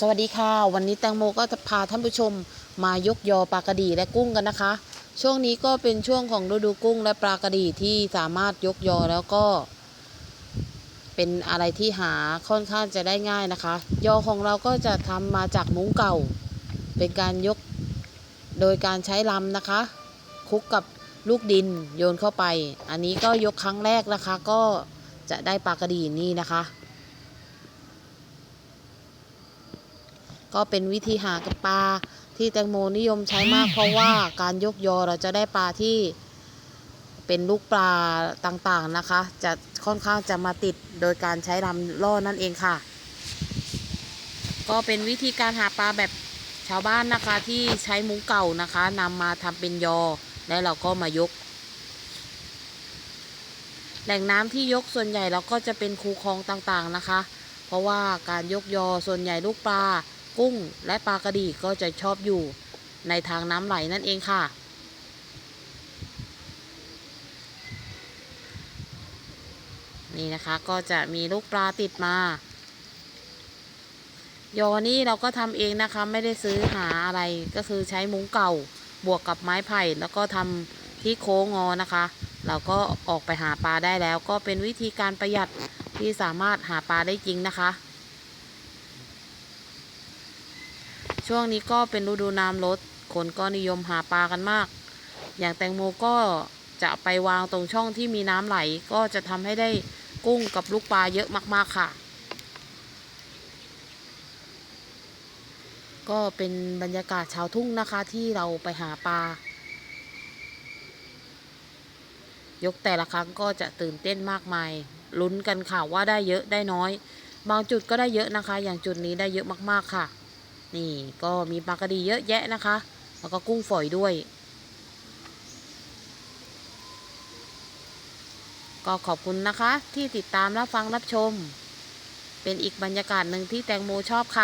สวัสดีค่ะ วันนี้แตงโมก็จะพาท่านผู้ชมมายกยอปลากระดีและกุ้งกันนะคะ ช่วงนี้ก็เป็นช่วงของฤดูกุ้งและปลากระดีที่สามารถยกยอแล้วก็ เป็นอะไรที่หาค่อนข้างจะได้ง่ายนะคะ ยอของเราก็จะทำมาจากมุ้งเก่า เป็นการยกโดยการใช้ลำนะคะคุกกับลูกดินโยนเข้าไป อันนี้ก็ยกครั้งแรกนะคะ ก็จะได้ปลากระดีนี่นะคะ ก็เป็นวิธีหากับปลาที่แตงโมนิยมใช้มาก เพราะว่าการยกยอเราจะได้ปลาที่เป็นลูกปลาต่างๆนะคะ จะค่อนข้างจะมาติดโดยการใช้ลำล่อนั่นเองค่ะ ก็เป็นวิธีการหาปลาแบบชาวบ้านนะคะที่ใช้มุ้งเก่านะคะนำมาทำเป็นยอ แล้วเราก็มายก แหล่งน้ำที่ยกส่วนใหญ่เราก็จะเป็นคูคลองต่างๆนะคะ เพราะว่าการยกยอส่วนใหญ่ลูกปลา กุ้งและปลากระดีก็จะชอบอยู่ในทางน้ำไหลนั่นเองค่ะ นี่นะคะก็จะมีลูกปลาติดมายอนี่เราก็ทำเองนะคะไม่ได้ซื้อหาอะไรก็คือใช้มุ้งเก่าบวกกับไม้ไผ่แล้วก็ทำที่โค้งงอนะคะ เราก็ออกไปหาปลาได้แล้ว ก็เป็นวิธีการประหยัดที่สามารถหาปลาได้จริงนะคะ ช่วงนี้ก็เป็นฤดูน้ำลดคนก็นิยมหาปลากันมาก อย่างแตงโมก็จะไปวางตรงช่องที่มีน้ำไหลก็จะทำให้ได้กุ้งกับลูกปลาเยอะมากๆค่ะ ก็เป็นบรรยากาศชาวทุ่งนะคะที่เราไปหาปลายกแต่ละครั้งก็จะตื่นเต้นมากมาย ลุ้นกันค่ะว่าได้เยอะได้น้อย บางจุดก็ได้เยอะนะคะ อย่างจุดนี้ได้เยอะมากๆค่ะ นี่ก็มีปลากระดีเยอะแยะนะคะ แล้วก็กุ้งฝอยด้วย ก็ขอบคุณนะคะที่ติดตามรับฟังรับชม เป็นอีกบรรยากาศหนึ่งที่แตงโมชอบค่ะ